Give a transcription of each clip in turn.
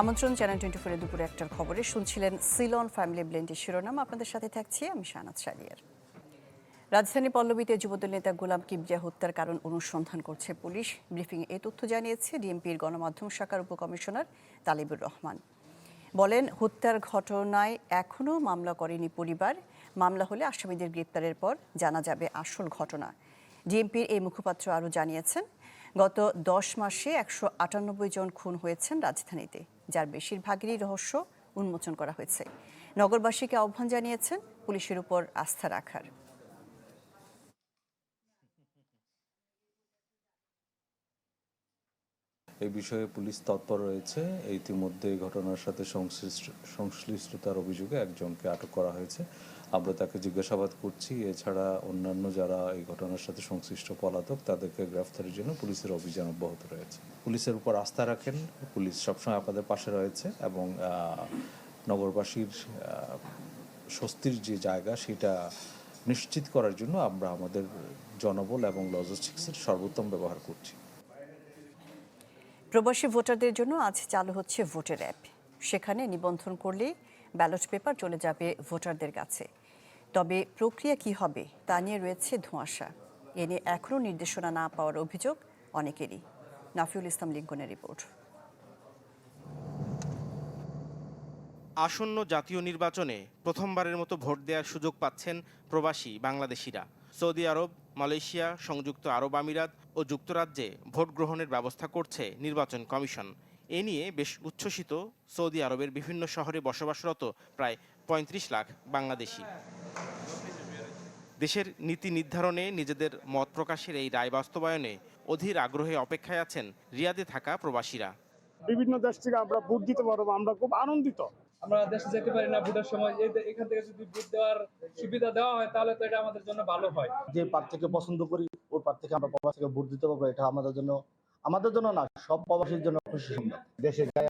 আমন্ত্রণ channel twenty ফোরে দুপুরে একটার খবরে শুনছিলেন সিলন ফ্যামিলি ব্লেন্ডের শিরোনাম। আপনাদের সাথে থাকছি আমি শানাত শালিয়ার রাজধানী পল্লবীতে যুবদল নেতা গোলাম কিবরিয়া হত্যার কারণ অনুসন্ধান করছে পুলিশ। ব্রিফিংয়ে এ তথ্য জানিয়েছে ডিএমপির গণমাধ্যম শাখার উপকমিশনার তালিবুর রহমান। বলেন, হত্যার ঘটনায় এখনও মামলা করেনি পরিবার। মামলা হলে আসামিদের গ্রেপ্তারের পর জানা যাবে আসল ঘটনা। ডিএমপির এই মুখপাত্র আরও জানিয়েছেন, গত দশ মাসে একশো আটানব্বই জন খুন হয়েছেন রাজধানীতে। যার বেশিরভাগেরই রহস্য উন্মোচন করা হয়েছে। নগরবাসীকে আহ্বান জানিয়েছেন পুলিশের উপর আস্থা রাখার। এই বিষয়ে পুলিশ তৎপর রয়েছে। ইতিমধ্যে ঘটনার সাথে সংশ্লিষ্ট সংশ্লিষ্টতার অভিযোগে একজনকে আটক করা হয়েছে। আমরা তাকে জিজ্ঞাসাবাদ করছি। এছাড়া অন্যান্য যারা এই ঘটনার সাথে সংশ্লিষ্ট পলাতক তাদেরকে গ্রেফতারের জন্য পুলিশের অভিযান অব্যাহত রয়েছে। পুলিশের উপর আস্থা রাখেন। পুলিশ সবসময় আপনাদের পাশে রয়েছে এবং নগরবাসীর স্বস্তির যে জায়গা সেটা নিশ্চিত করার জন্য আমরা আমাদের জনবল এবং লজিস্টিক্সের সর্বোত্তম ব্যবহার করছি। প্রবাসী ভোটারদের জন্য আজ চালু হচ্ছে ভোটের অ্যাপ সেখানে নিবন্ধন করলেই ব্যালট পেপার চলে যাবে ভোটারদের কাছে। তবে প্রক্রিয়া কি হবে তা নিয়ে রয়েছে ধোঁয়াশা। এ নিয়ে এখনও নির্দেশনা না পাওয়ার অভিযোগ অনেকেরই। নাফিউল ইসলাম লিঙ্কনের রিপোর্ট। আসন্ন জাতীয় নির্বাচনে প্রথমবারের মতো ভোট দেওয়ার সুযোগ পাচ্ছেন প্রবাসী বাংলাদেশিরা। সৌদি আরব, মালয়েশিয়া, সংযুক্ত আরব আমিরাত ও যুক্তরাজ্যে ভোট গ্রহণের ব্যবস্থা করছে নির্বাচন কমিশন। এ নিয়ে বেশ উচ্ছ্বসিত সৌদি আরবের বিভিন্ন শহরে বসবাসরত প্রায় পঁয়ত্রিশ লাখ বাংলাদেশি। দেশের নীতি নির্ধারণে নিজেদের মত প্রকাশের এই রায় বাস্তবায়নে অধীর আগ্রহে অপেক্ষায় আছেন রিয়াদে থাকা প্রবাসীরা। বিভিন্ন দেশ থেকে আমরা ভোট দিতে পারব আমরা খুব আনন্দিত। আমরা দেশে যেতে পারি না ভোটের সময় এই এখান থেকে যদি ভোট দেওয়ার সুবিধা দেওয়া হয় তাহলে তো এটা আমাদের জন্য ভালো হয়। যে প্রার্থীকে পছন্দ করি ওই প্রার্থীকে আমরা প্রবাসীকে ভোট দিতে পারব এটা আমাদের জন্য আমাদের জন্য না সব প্রবাসীর জন্য খুশি দেশে যায়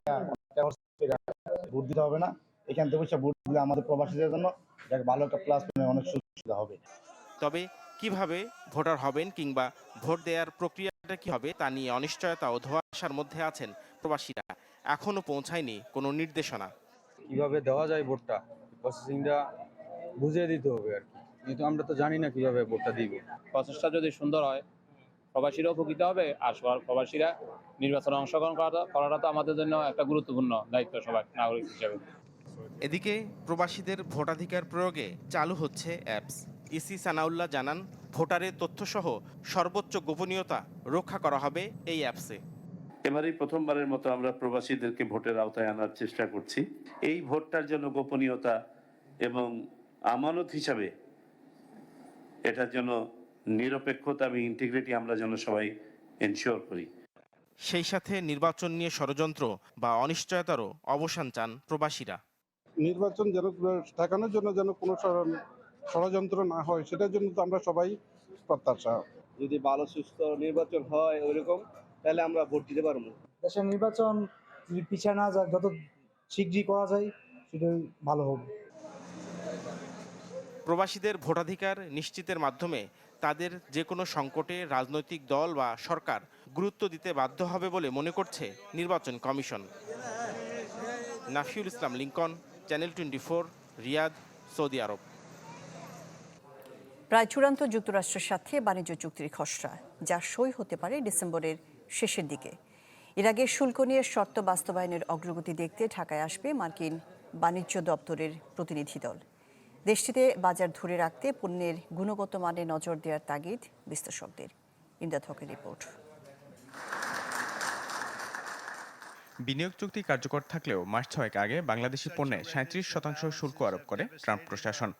ভোট দিতে হবে না। এখান থেকে বসে ভোট দিলে আমাদের প্রবাসীদের জন্য এটা ভালো একটা প্লাস অনেক সুবিধা হবে। তবে কীভাবে ভোটার হবেন কিংবা ভোট দেওয়ার প্রক্রিয়াটা কি হবে তা নিয়ে অনিশ্চয়তা ও ধোঁয়াশার মধ্যে আছেন প্রবাসীরা। এখনও পৌঁছায়নি কোনো নির্দেশনা। কীভাবে দেওয়া যায় ভোটটা? প্রসেসিংটা বুঝিয়ে দিতে হবে আর কি। কিন্তু আমরা তো জানি না কীভাবে ভোটটা দিব। প্রসেসটা যদি সুন্দর হয় প্রবাসীরা উপকৃত হবে আর সবার প্রবাসীরা নির্বাচনে অংশগ্রহণ করাটা করাটা তো আমাদের জন্য একটা গুরুত্বপূর্ণ দায়িত্ব সবার নাগরিক হিসেবে। এদিকে প্রবাসীদের ভোটাধিকার প্রয়োগে চালু হচ্ছে অ্যাপস। ইসি সানাউল্লাহ জানান ভোটারের তথ্যসহ সর্বোচ্চ গোপনীয়তা রক্ষা করা হবে এই অ্যাপসে। এবারেই প্রথমবারের মতো আমরা প্রবাসীদেরকে ভোটের আওতায় আনার চেষ্টা করছি। এই ভোটটার জন্য গোপনীয়তা এবং আমানত হিসাবে এটার জন্য নিরপেক্ষতা এবং ইন্টিগ্রিটি আমরা যেন সবাই এনশিওর করি। সেই সাথে নির্বাচন নিয়ে ষড়যন্ত্র বা অনিশ্চয়তারও অবসান চান প্রবাসীরা। নির্বাচন যেন ঠেকানোর জন্য যেন কোনো ষড়যন্ত্র না হয় সেটার জন্য তো আমরা সবাই প্রত্যাশা। যদি ভালো সুস্থ নির্বাচন হয় ওইরকম তাহলে আমরা ভোট দিতে পারব। দেশের নির্বাচন যদি পিছিয়ে না যায় যত শীঘ্রই করা যায় সেটাই ভালো হবে। প্রবাসীদের ভোটাধিকার নিশ্চিতের মাধ্যমে তাদের যে কোনো সংকটে রাজনৈতিক দল বা সরকার গুরুত্ব দিতে বাধ্য হবে বলে মনে করছে নির্বাচন commission. Nafiul Islam Lincoln channel twenty Riyadh Saudi Arab প্রায় চূড়ান্ত যুক্তরাষ্ট্রের সাথে বাণিজ্য চুক্তির খসড়া, যা সই হতে পারে ডিসেম্বরের শেষের দিকে। এর আগে শুল্ক নিয়ে শর্ত বাস্তবায়নের অগ্রগতি দেখতে ঢাকায় আসবে মার্কিন বাণিজ্য দপ্তরের প্রতিনিধি দল। দেশটিতে বাজার ধরে রাখতে পণ্যের গুণগত মানে নজর দেওয়ার তাগিদ বিশ্লেষকদের। ইমদাদ হকের রিপোর্ট। বিনিয়োগ চুক্তি কার্যকর থাকলেও মাস ছয়েক আগে বাংলাদেশি পণ্যে সাঁত্রিশ শতাংশ শুল্ক আরোপ করে ট্রাম্প প্রশাসন।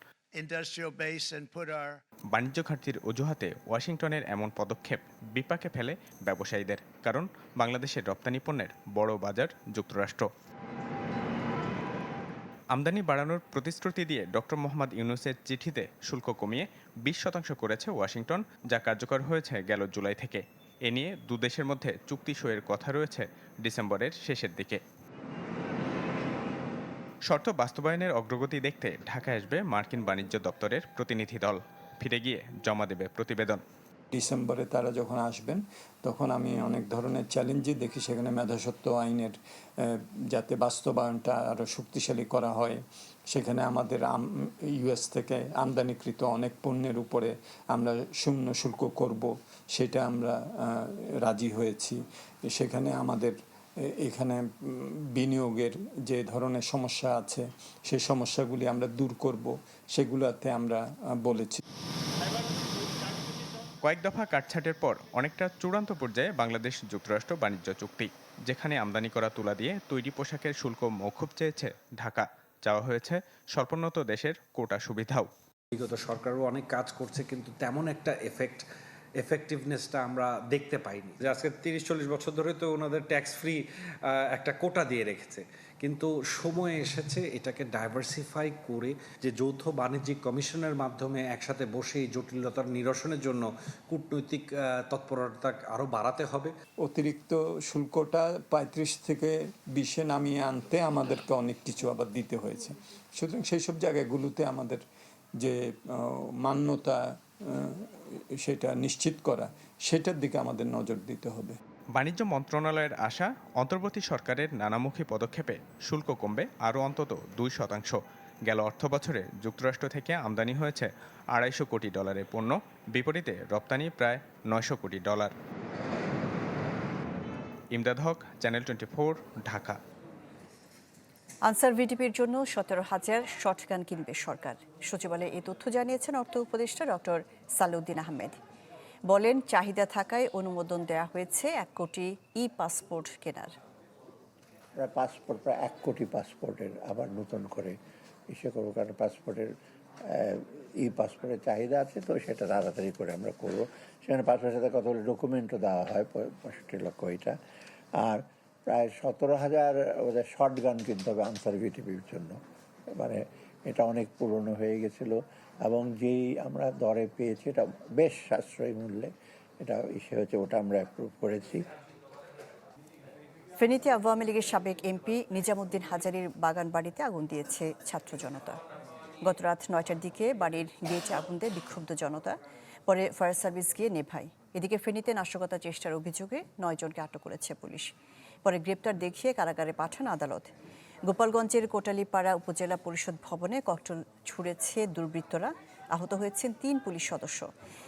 বাণিজ্য ঘাটতির অজুহাতে ওয়াশিংটনের এমন পদক্ষেপ বিপাকে ফেলে ব্যবসায়ীদের কারণ বাংলাদেশের রপ্তানি পণ্যের বড় বাজার যুক্তরাষ্ট্র। আমদানি বাড়ানোর প্রতিশ্রুতি দিয়ে ডক্টর মোহাম্মদ ইউনুসের চিঠিতে শুল্ক কমিয়ে বিশ শতাংশ করেছে ওয়াশিংটন যা কার্যকর হয়েছে গেল জুলাই থেকে। এ নিয়ে দুদেশের মধ্যে চুক্তি সইয়ের কথা রয়েছে ডিসেম্বরের শেষের দিকে। শর্ত বাস্তবায়নের অগ্রগতি দেখতে ঢাকায় আসবে মার্কিন বাণিজ্য দপ্তরের প্রতিনিধি দল। ফিরে গিয়ে জমা দেবে প্রতিবেদন। ডিসেম্বরে তারা যখন আসবেন, তখন আমি অনেক ধরনের চ্যালেঞ্জই দেখি সেখানে মেধাসত্ব আইনের যাতে বাস্তবায়নটা আরও শক্তিশালী করা হয়। সেখানে আমাদের ইউএস থেকে আমদানিকৃত অনেক পণ্যের উপরে আমরা শূন্য শুল্ক করব, সেটা আমরা রাজি হয়েছি। সেখানে আমাদের এখানে বিনিয়োগের যে ধরনের সমস্যা আছে সেই সমস্যাগুলি আমরা দূর করব, সেগুলোতে আমরা বলেছি। কয়েক দফা কাটছাটের পর অনেকটা চূড়ান্ত পর্যায়ে বাংলাদেশ যুক্তরাষ্ট্র বাণিজ্য চুক্তি, যেখানে আমদানি করা তুলা দিয়ে তৈরি পোশাকের শুল্ক মৌকুব চেয়েছে ঢাকা। চাওয়া হয়েছে স্বল্পোন্নত দেশের কোটা সুবিধাও। বিগত সরকারও অনেক কাজ করছে, কিন্তু তেমন একটা এফেক্ট এফেক্টিভনেসটা আমরা দেখতে পাইনি। যে আজকে তিরিশ, চল্লিশ বছর ধরে তো ওনাদের ট্যাক্স ফ্রি একটা কোটা দিয়ে রেখেছে। কিন্তু সময় এসেছে এটাকে ডাইভার্সিফাই করে যে যৌথ বাণিজ্যিক কমিশনের মাধ্যমে একসাথে বসে এই জটিলতার নিরসনের জন্য কূটনৈতিক তৎপরতা আরও বাড়াতে হবে। অতিরিক্ত শুল্কটা পঁয়ত্রিশ থেকে বিশে নামিয়ে আনতে আমাদেরকে অনেক কিছু আবার দিতে হয়েছে। সুতরাং সেই সব জায়গাগুলোতে আমাদের যে মান্যতা সেটা নিশ্চিত করা, সেটার দিকে আমাদের নজর দিতে হবে। বাণিজ্য মন্ত্রণালয়ের আশা, অন্তর্বর্তী সরকারের নানামুখী পদক্ষেপে শুল্ক কমবে আরও অন্তত দুই শতাংশ। গেল অর্থ বছরে যুক্তরাষ্ট্র থেকে আমদানি হয়েছে আড়াইশো কোটি ডলারের পণ্য, বিপরীতে রপ্তানি প্রায় নয়শো কোটি dollar. Imdad Haque, channel twenty four, Dhaka. Ansar ভিডিপির জন্য সতেরো হাজার শর্টগান কিনবে সরকার। সচিবালয়ে এই তথ্য জানিয়েছেন অর্থ উপদেষ্টা ডক্টর সালাউদ্দিন আহমেদ। বলেন, চাহিদা থাকায় অনুমোদন দেওয়া হয়েছে এক কোটি ই পাসপোর্ট কেনার পাসপোর্ট প্রায় এক কোটি পাসপোর্টের আবার নতুন করে ইসে করব, কারণ পাসপোর্টের ই পাসপোর্টের চাহিদা আছে, তো সেটা তাড়াতাড়ি করে আমরা করব। সেখানে পাসপোর্টের সাথে কতগুলো ডকুমেন্টও দেওয়া হয় পঁয়ষট্টি লক্ষ এটা। আর প্রায় সতেরো হাজার, ওদের শর্ট গান কিনতে হবে আনসার ভিটিপির জন্য। মানে এটা অনেক পুরনো হয়ে গেছিল এবং যেই আমরা দরে পেয়েছি, এটা বেশ সাশ্রয়ী মূল্যে, এটা ইসে হচ্ছে ওটা আমরা অ্যাপ্রুভ করেছি। ফেনীতে আওয়ামী লীগের সাবেক এমপি নিজামুদ্দিন হাজারির বাগান বাড়িতে আগুন দিয়েছে ছাত্র জনতা। গত রাত নয়টার দিকে বাড়ির গেটে আগুন দেয় বিক্ষুব্ধ জনতা, পরে ফায়ার সার্ভিস গিয়ে নেভায়। এদিকে ফেনীতে নাশকতা চেষ্টার অভিযোগে নয়জনকে আটক করেছে পুলিশ। পরে গ্রেপ্তার দেখিয়ে কারাগারে পাঠান আদালত। গোপালগঞ্জের কোটালীপাড়া উপজেলা পরিষদ ভবনে ককটেল ছুড়েছে দুর্বৃত্তরা। আহত হয়েছেন তিন পুলিশ সদস্য।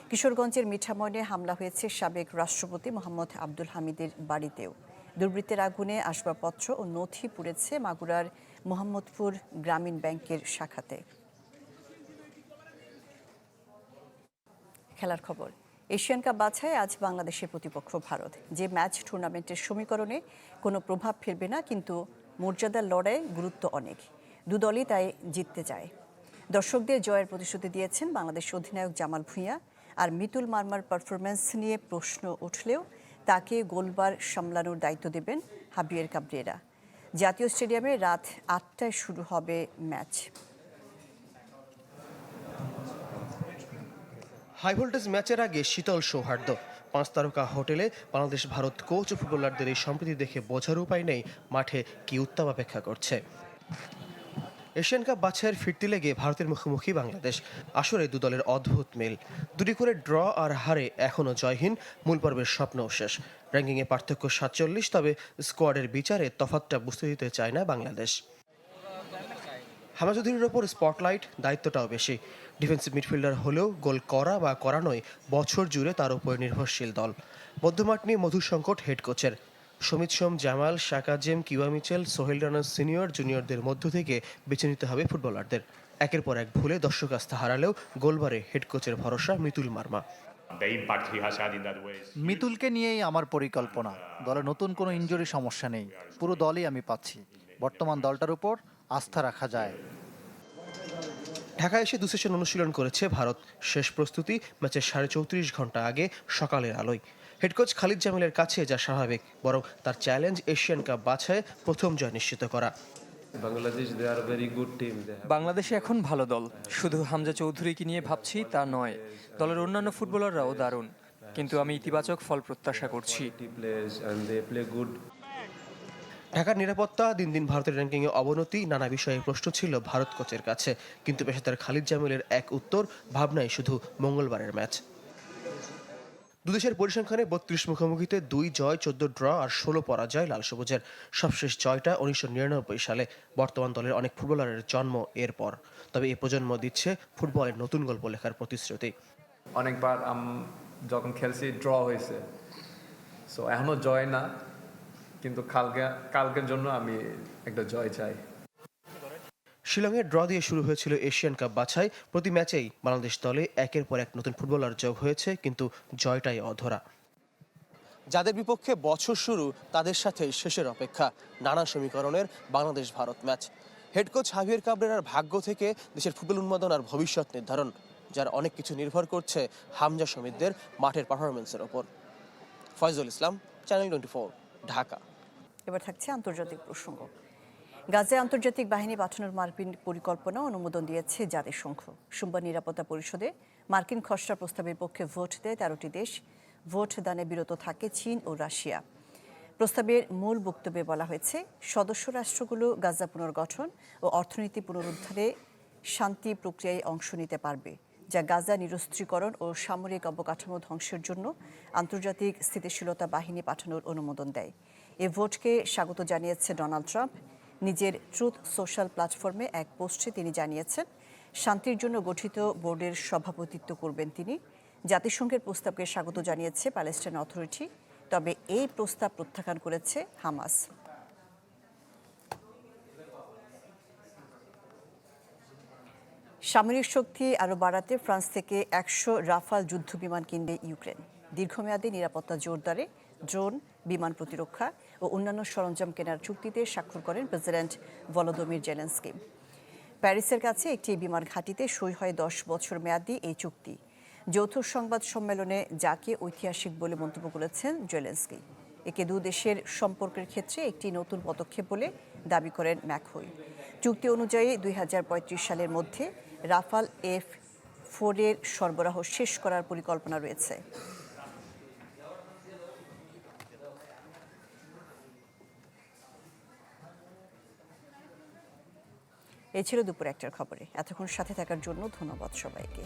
কিশোরগঞ্জের মিঠাময়নে হামলা হয়েছে সাবেক রাষ্ট্রপতি মোহাম্মদ আব্দুল হামিদের বাড়িতেও। দুর্বৃত্তের আগুনে আসবাবপত্র ও নথি পুড়েছে মাগুরার মোহাম্মদপুর গ্রামীণ ব্যাংকের শাখাতে। খেলার খবর, এশিয়ান কাপ বাছাই আজ বাংলাদেশের প্রতিপক্ষ ভারত। যে ম্যাচ টুর্নামেন্টের সমীকরণে কোনো প্রভাব ফেলবে না, কিন্তু মর্যাদার লড়াই গুরুত্ব অনেক। দু দলই তাই জিততে চায়। দর্শকদের জয়ের প্রতিশ্রুতি দিয়েছেন বাংলাদেশ অধিনায়ক জামাল ভুঁইয়া। আর মিতুল মার্মার পারফরম্যান্স নিয়ে প্রশ্ন উঠলেও তাকে গোলবার সামলানোর দায়িত্ব দেবেন হাবিয়ের কাবরেরা। জাতীয় স্টেডিয়ামে রাত আটটায় শুরু হবে ম্যাচ। হাই ভোল্টেজ ম্যাচের আগে শীতল সৌহার্দ্য। পাঁচ তারকা হোটেলে বাংলাদেশ, ভারত কোচ ও ফুটবলারদের এই সম্প্রীতি দেখে বোঝার উপায় নেই মাঠে কি উত্তাপ অপেক্ষা করছে। এশিয়ান কাপ বাছাইয়ের ফিরতি লেগে ভারতের মুখোমুখি বাংলাদেশ। আসরে দু দলের অদ্ভুত মিল। দুটি করে ড্র আর হারে এখনও জয়হীন। মূল পর্বের স্বপ্নও শেষ। র্যাঙ্কিংয়ে পার্থক্য সাতচল্লিশ, তবে স্কোয়াডের বিচারে তফাতটা বুঝতে দিতে চায় না বাংলাদেশ। হামাজুদ্দিনের ওপর স্পটলাইট দায়িত্বটাও বেশি। ডিফেন্সিভ মিডফিল্ডার হলেও গোল করা বা করানোয় বছর জুড়ে তার উপর নির্ভরশীল দল। মধ্যমাঠ নিয়ে মধুর সংকট হেড কোচের সমিত সোম জামাল শাকাজেম কিওয়া মিচেল সোহেল রানার সিনিয়র জুনিয়রদের মধ্য থেকে বেছে নিতে হবে ফুটবলারদের একের পর এক ভুলে দর্শক আস্থা হারালেও গোলবারে হেড কোচের ভরসা মিতুল মার্মা। মিতুলকে নিয়েই আমার পরিকল্পনা। দলে নতুন কোনো ইনজুরি সমস্যা নেই। পুরো দলই আমি পাচ্ছি। বর্তমান দলটার উপর আস্থা রাখা যায়। ঢাকায় এসে দু সেশন অনুশীলন করেছে ভারত। শেষ প্রস্তুতি ম্যাচের সাড়ে চৌত্রিশ ঘণ্টা আগে সকালের আলোয়। হেড কোচ খালিদ জামিলের কাছে যা স্বাভাবিক বরং তার চ্যালেঞ্জ এশিয়ান কাপ বাছায় প্রথম জয় নিশ্চিত করা। বাংলাদেশে এখন ভালো দল। শুধু হামজা চৌধুরীকে নিয়ে ভাবছি তা নয় দলের অন্যান্য ফুটবলাররাও দারুণ। কিন্তু আমি ইতিবাচক ফল প্রত্যাশা করছি। ঢাকার নিরাপত্তা, দিন দিন ভারতের র্যাঙ্কিংয়ে অবনতি, নানা বিষয়ে প্রশ্ন ছিল ভারত কোচের কাছে। কিন্তু পেশাদার খালিদ জামিলের এক উত্তর, ভাবনাই শুধু মঙ্গলবারের ম্যাচ। দুদেশের পরিসংখ্যানে বত্রিশ মুখোমুখিতে দুই জয়, চোদ্দ ড্র আর ষোলো পরাজয় লাল সবুজের। সবশেষ জয়টা উনিশশো নিরানব্বই সালে। বর্তমান দলের অনেক ফুটবলারের জন্ম এরপর। তবে এ প্রজন্ম দিচ্ছে ফুটবলের নতুন গল্প লেখার প্রতিশ্রুতি। অনেকবার যখন খেলছি, ড্র হয়েছে। সো এখনও জয় না। কিন্তু কালকে, কালকের জন্য আমি একটা জয় চাই। শিলংয়ে ড্র দিয়ে শুরু হয়েছিল এশিয়ান কাপ বাছাই। প্রতি ম্যাচেই বাংলাদেশ দলে একের পর এক নতুন ফুটবলার যোগ হয়েছে, কিন্তু জয়টাই অধরা। যাদের বিপক্ষে বছর শুরু, তাদের সাথে শেষের অপেক্ষা। নানা সমীকরণের Bangladesh Bharat match. Head coach Javier কাবরেরার ভাগ্য থেকে দেশের ফুটবল উন্মাদনার ভবিষ্যৎ নির্ধারণ, যার অনেক কিছু নির্ভর করছে হামজা সমিতদের মাঠের পারফরমেন্সের ওপর। Foyzul Islam channel twenty Dhaka. এবার থাকছে আন্তর্জাতিক প্রসঙ্গ। গাজায় আন্তর্জাতিক বাহিনী পাঠানোর মার্কিন পরিকল্পনা অনুমোদন দিয়েছে জাতিসংঘ। সোমবার নিরাপত্তা পরিষদে মার্কিন খসড়া প্রস্তাবের পক্ষে ভোট দেয় তেরোটি দেশ। ভোট দানে বিরত থাকে চীন ও রাশিয়া। প্রস্তাবের মূল বক্তব্যে বলা হয়েছে, সদস্য রাষ্ট্রগুলো গাজা পুনর্গঠন ও অর্থনীতি পুনরুদ্ধারে শান্তি প্রক্রিয়ায় অংশ নিতে পারবে, যা গাজা নিরস্ত্রীকরণ ও সামরিক অবকাঠামো ধ্বংসের জন্য আন্তর্জাতিক স্থিতিশীলতা বাহিনী পাঠানোর অনুমোদন দেয়। এ ভোটকে স্বাগত জানিয়েছে ডোনাল্ড ট্রাম্প। নিজের ট্রুথ সোশ্যাল প্ল্যাটফর্মে এক পোস্টে তিনি জানিয়েছেন, শান্তির জন্য গঠিত বোর্ডের সভাপতিত্ব করবেন তিনি। জাতিসংঘের প্রস্তাবকে স্বাগত জানিয়েছে প্যালেস্টাইন অথরিটি, তবে এই প্রস্তাব প্রত্যাখ্যান করেছে হামাস। সামরিক শক্তি আরও বাড়াতে ফ্রান্স থেকে একশো রাফাল যুদ্ধ বিমান কিনবে ইউক্রেন। দীর্ঘমেয়াদী নিরাপত্তা জোরদারে ড্রোন বিমান প্রতিরক্ষা ও অন্যান্য সরঞ্জাম কেনার চুক্তিতে স্বাক্ষর করেন প্রেসিডেন্ট ভলোদমির জেলেন্সকি। প্যারিসের কাছে একটি বিমান ঘাঁটিতে সই হয় দশ বছর মেয়াদী এই চুক্তি। যৌথ সংবাদ সম্মেলনে যাকে ঐতিহাসিক বলে মন্তব্য করেছেন জেলেন্সকি। একে দু দেশের সম্পর্কের ক্ষেত্রে একটি নতুন পদক্ষেপ বলে দাবি করেন ম্যাকহই। চুক্তি অনুযায়ী দুই হাজার পঁয়ত্রিশ সালের মধ্যে রাফাল এফ ফোরের সরবরাহ শেষ করার পরিকল্পনা রয়েছে। এই ছিল দুপুর একটার খবরে। এতক্ষণ সাথে থাকার জন্য ধন্যবাদ সবাইকে।